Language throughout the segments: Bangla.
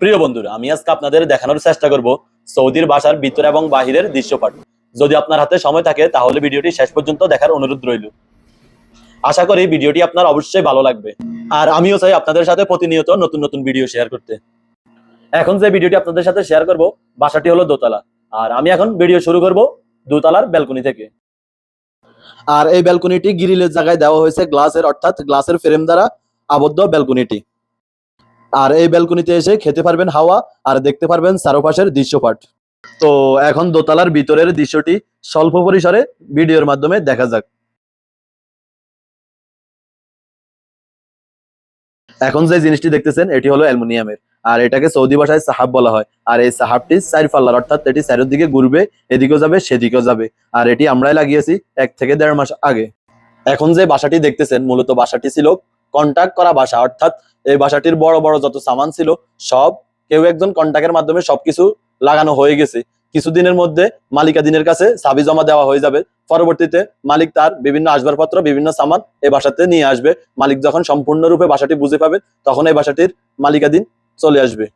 প্রিয় বন্ধুরা, আমি আজকে আপনাদের দেখানোর চেষ্টা করব সৌদির বাসার ভিতর এবং বাহিরের দৃশ্যপাট। যদি আপনার হাতে সময় থাকে, তাহলে ভিডিওটি শেষ পর্যন্ত দেখার অনুরোধ রইল। আশা করি ভিডিওটি আপনার অবশ্যই ভালো লাগবে। আর আমিও চাই আপনাদের সাথে প্রতিনিয়ত নতুন নতুন ভিডিও শেয়ার করতে। এখন যে ভিডিওটি আপনাদের সাথে শেয়ার করব, বাসাটি হলো দোতলা। আর আমি এখন ভিডিও শুরু করব দোতলার ব্যালকনি থেকে। আর এই ব্যালকনিটি গ্রিলের জায়গায় দেওয়া হয়েছে গ্লাসের, অর্থাৎ গ্লাসের ফ্রেম দ্বারা আবদ্ধ ব্যালকনিটি। আর এই ব্যালকনিতে এসে খেতে পারবেন হাওয়া আর দেখতে পারবেন চারপাশের দৃশ্যপাট তো এখন দোতলার ভিতরের দৃশ্যটি স্বল্প পরিসরে ভিডিওর মাধ্যমে দেখা যাক। এখন যে জিনিসটি দেখতেছেন, এটি হলো অ্যালুমিনিয়ামের। আর এটাকে সৌদি ভাষায় সাহাব বলা হয়। আর এই সাহাবটি চার পাল্লার, অর্থাৎ এটি চারের দিকে ঘুরবে, এদিকেও যাবে, সেদিকেও যাবে। আর এটি আমরাই লাগিয়েছি এক থেকে দেড় মাস আগে। এখন যে বাসাটি দেখতেছেন, মূলত বাসাটি ছিল কন্ট্যাক্ট করা ভাষা, অর্থাৎ এই বাসাটির বড় বড় যত সামান ছিল, সব কেউ একজন কন্ট্যাক্টের মাধ্যমে সবকিছু লাগানো হয়ে গেছে। কিছুদিনের মধ্যে মালিকাধীনের কাছে চাবি জমা দেওয়া হয়ে যাবে। পরবর্তীতে মালিক তার বিভিন্ন আসবাবপত্র, বিভিন্ন সামান এই বাসাতে নিয়ে আসবে। মালিক যখন সম্পূর্ণরূপে ভাষাটি বুঝে পাবে, তখন এই বাসাটির মালিকাধীন চলে আসবে।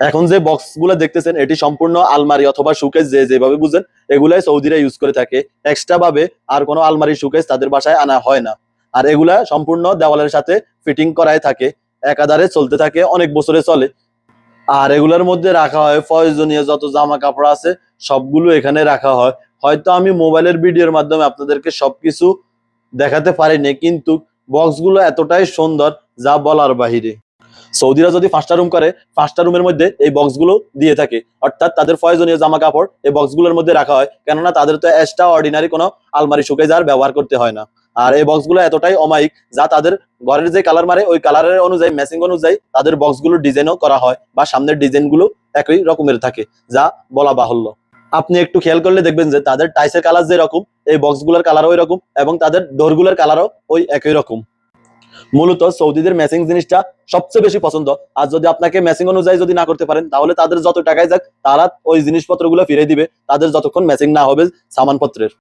এখন যে বক্সগুলো দেখতেছেন, এটি সম্পূর্ণ আলমারি অথবা সুকেস যে যেভাবে বুঝেন, এগুলাই সৌদিরা ইউজ করে থাকে। এক্সট্রা ভাবে আর কোনো আলমারি সুকেস তাদের বাসায় আনা হয় না। আর এগুলা সম্পূর্ণ দেওয়ালের সাথে ফিটিং করাই থাকে। একাধারে চলতে থাকে, অনেক বছরে চলে। আর এগুলোর মধ্যে রাখা হয়, প্রয়োজনীয় যত জামা কাপড় আছে, সবগুলো এখানে রাখা হয়। হয়তো আমি মোবাইলের ভিডিওর মাধ্যমে আপনাদেরকে সবকিছু দেখাতে পারিনি, কিন্তু বক্সগুলো এতটাই সুন্দর যা বলার বাহিরে। সৌদিরা যদি পাঁচটা রুম করে, পাঁচটা রুমের মধ্যে এই বক্সগুলো দিয়ে থাকে। অর্থাৎ তাদের প্রয়োজনীয় জামা কাপড় এই বক্সগুলোর মধ্যে রাখা হয়। কেননা তাদের তো এক্সট্রা অর্ডিনারি কোনো আলমারি শুকে যার ব্যবহার করতে হয় না। আর এই বক্সগুলো এতটাই অমায়িক যা তাদের ঘরের যে কালার মারে, ওই কালারের অনুযায়ী ম্যাচিং অনুযায়ী তাদের বক্সগুলোর ডিজাইনও করা হয় বা সামনের ডিজাইনগুলো একই রকমের থাকে, যা বলা বাহুল্য। আপনি একটু খেয়াল করলে দেখবেন যে তাদের টাইসের কালার যে রকম এই বক্সগুলোর কালারও ওই রকম এবং তাদের ডোরগুলোর কালারও ওই একই রকম। মূলত সৌদিদের ম্যাচিং জিনিসটা সবচেয়ে বেশি পছন্দ। আর যদি আপনাকে ম্যাচিং অনুযায়ী যদি না করতে পারেন, তাহলে তাদের যত টাকায় যাক, তারা ওই জিনিসপত্রগুলো ফিরে দিবে, তাদের যতক্ষণ ম্যাচিং না হবে সামানপত্রের।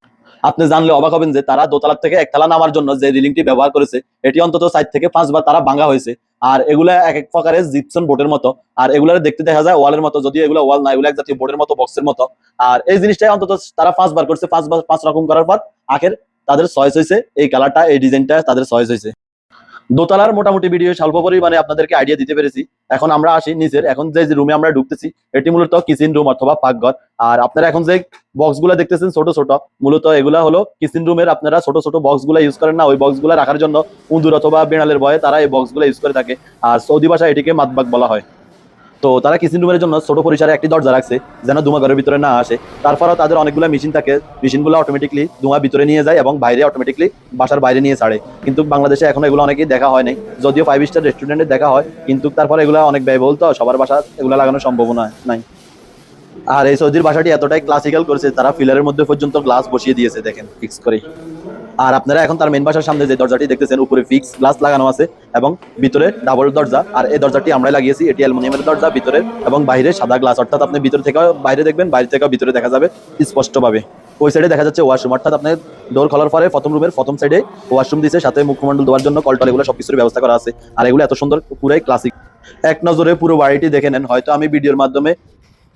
আপনি জানলে অবাক হবেন যে তারা দোতলার থেকে একতলা নামার জন্য যে রিলিংটি ব্যবহার করেছে, এটি অন্তত সাইড থেকে পাঁচবার তারা ভাঙা হয়েছে। আর এগুলা এক এক প্রকারের জিপসন বোর্ডের মতো। আর এগুলার দেখতে দেখা যায় ওয়ালের মতো যদি এগুলো ওয়াল না, এগুলো এক জাতীয় বোর্ডের মতো বক্সের মতো। আর এই জিনিসটাই অন্তত তারা পাঁচবার করছে পাঁচবার পাঁচ রকম করার পর আখের তাদের সয়েস হয়েছে, এই কালারটা এই ডিজাইনটা তাদের চয়েস হয়েছে। দোতলার মোটামুটি ভিডিও স্বল্প পরিমাণে আপনাদেরকে আইডিয়া দিতে পেরেছি। এখন আমরা আসি নিজের এখন যে রুমে আমরা ঢুকতেছি, এটি মূলত কিচেন রুম অথবা পাকঘর। আর আপনারা এখন যে বক্সগুলা দেখতেছেন ছোট ছোট, মূলত এগুলা হলো কিচেন রুমের আপনারা ছোট ছোট বক্সগুলা ইউজ করেন না। ওই বক্সগুলা রাখার জন্য উন্দুর অথবা বেড়ালের ভয়ে তারা এই বক্সগুলা ইউজ করে থাকে। আর সৌদি ভাষা এটিকে মাতবাক বলা হয়। তো তারা কিচেন রুমের জন্য ছোট পরিসরে একটি দরজা রাখছে, যেন ধুমা ঘরের ভিতরে না আসে। তারপরেও তাদের অনেকগুলো মেশিন থাকে। মেশিনগুলো অটোমেটিকলি ধোঁয়া ভিতরে নিয়ে যায় এবং বাইরে অটোমেটিকলি বাসার বাইরে নিয়ে ছাড়ে। কিন্তু বাংলাদেশে এখন এগুলো অনেকেই দেখা হয় নাই। যদিও ফাইভ স্টার রেস্টুরেন্টে দেখা হয়, কিন্তু তারপরে এগুলো অনেক ব্যয়বহুল তো, সবার বাসা এগুলো লাগানোর সম্ভাবনা নাই। আর এই সৌদির বাসাটি এতটাই ক্লাসিক্যাল করেছে, তারা ফিলারের মধ্যে পর্যন্ত গ্লাস বসিয়ে দিয়েছে, দেখেন ফিক্স করে আর আপনারা এখন তার মেন বাসার সামনে যে দরজাটি দেখতেছেন, উপরে ফিক্স গ্লাস লাগানো আছে এবং ভিতরে ডাবল দরজা। আর এই দরজাটি আমরাই লাগিয়েছি, এটি অ্যালুমিনিয়ামের দরজা ভিতরে এবং বাইরে সাদা গ্লাস অর্থাৎ আপনি ভিতর থেকেও বাইরে দেখবেন, বাইরে থেকেও ভিতরে দেখা যাবে স্পষ্টভাবে। ওই সাইডে দেখা যাচ্ছে ওয়াশরুম অর্থাৎ আপনার ডোর খোলার পরে প্রথম রুমের প্রথম সাইডে ওয়াশরুম দিয়েছে সাথে মুখমণ্ডল দেওয়ার জন্য কলটল এগুলো সবকিছুর ব্যবস্থা করা আছে। আর এগুলো এত সুন্দর, পুরাই ক্লাসিক এক নজরে পুরো বাড়িটি দেখে নেন। হয়তো আমি ভিডিওর মাধ্যমে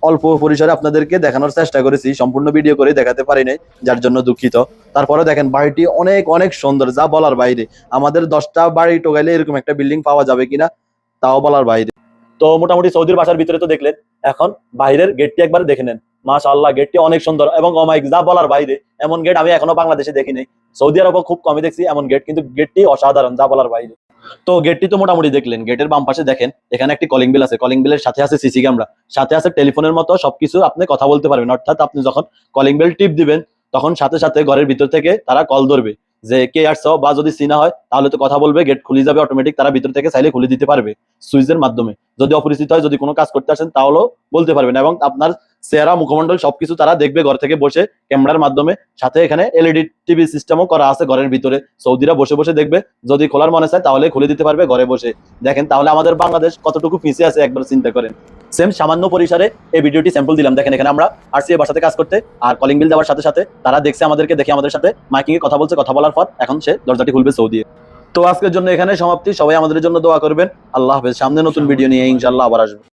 অল্প পরিসরে আপনাদেরকে দেখানোর চেষ্টা করেছি, সম্পূর্ণ ভিডিও করে দেখাতে পারি নাই, যার জন্য দুঃখিত। তারপরে দেখেন, বাড়িটি অনেক অনেক সুন্দর, যা বলার বাইরে। আমাদের দশটা বাড়ি টোকাইলে এরকম একটা বিল্ডিং পাওয়া যাবে কিনা, তাও বলার বাইরে। তো মোটামুটি সৌদির বাসার ভিতরে তো দেখলেন, এখন বাইরের গেটটি একবার দেখে নেন। মাশাআল্লাহ গেটটি অনেক সুন্দর এবং অমায়িক যা বলার বাইরে, এমন গেট আমি এখনও বাংলাদেশে দেখি নাই। সৌদি আরবও খুব কমই দেখছি এমন গেট কিন্তু গেটটি অসাধারণ, যা বলার বাইরে। তো গেটটি তো মোটামুটি দেখলেন গেটের বাম পাশে দেখেন, এখানে একটি কলিং বিল আছে। কলিং বিলের সাথে আছে সিসি ক্যামেরা সাথে আছে টেলিফোনের মতো সবকিছু আপনি কথা বলতে পারবেন। অর্থাৎ আপনি যখন কলিং বেল টিপ দিবেন, তখন সাথে সাথে ঘরের ভিতর থেকে তারা কল ধরবে। যে কে আসছো বা যদি সিনা হয়, তাহলে তো কথা বলবে গেট খুলে যাবে অটোমেটিক তারা ভিতর থেকে চাইলে খুলে দিতে পারবে। সুইচের মাধ্যমে। যদি অপরিচিত হয়, যদি কোনো কাজ করতে আসেন, তাহলেও বলতে পারবেন এবং আপনার চেহারা মুখমণ্ডল সবকিছু তারা দেখবে ঘর থেকে বসে ক্যামেরার মাধ্যমে। সাথে এখানে এলইডি টিভি সিস্টেমও করা আছে ঘরের ভিতরে। সৌদিরা বসে বসে দেখবে। যদি খোলার মনে চায় তাহলে খুলে দিতে পারবে ঘরে বসে। দেখেন তাহলে আমাদের বাংলাদেশ কতটুকু পিছিয়ে আছে একবার চিন্তা করেন। সেম সামান্য পরিসরে এই ভিডিওটি স্যাম্পল দিলাম। দেখেন এখানে আমরা আরসিএ বাসাতে কাজ করতে আর কলিং বিল দেওয়ার সাথে সাথে তারা দেখছে আমাদেরকে, দেখে আমাদের সাথে মাইকিং এ কথা বলছে, কথা বলার পর এখন সে দরজাটি খুলবে সৌদি তো আজকের জন্য এখানে সমাপ্তি। সবাই আমাদের জন্য দোয়া করবেন। আল্লাহ হাফেজ। সামনে নতুন ভিডিও নিয়ে ইনশাল্লাহ আবার আসবে।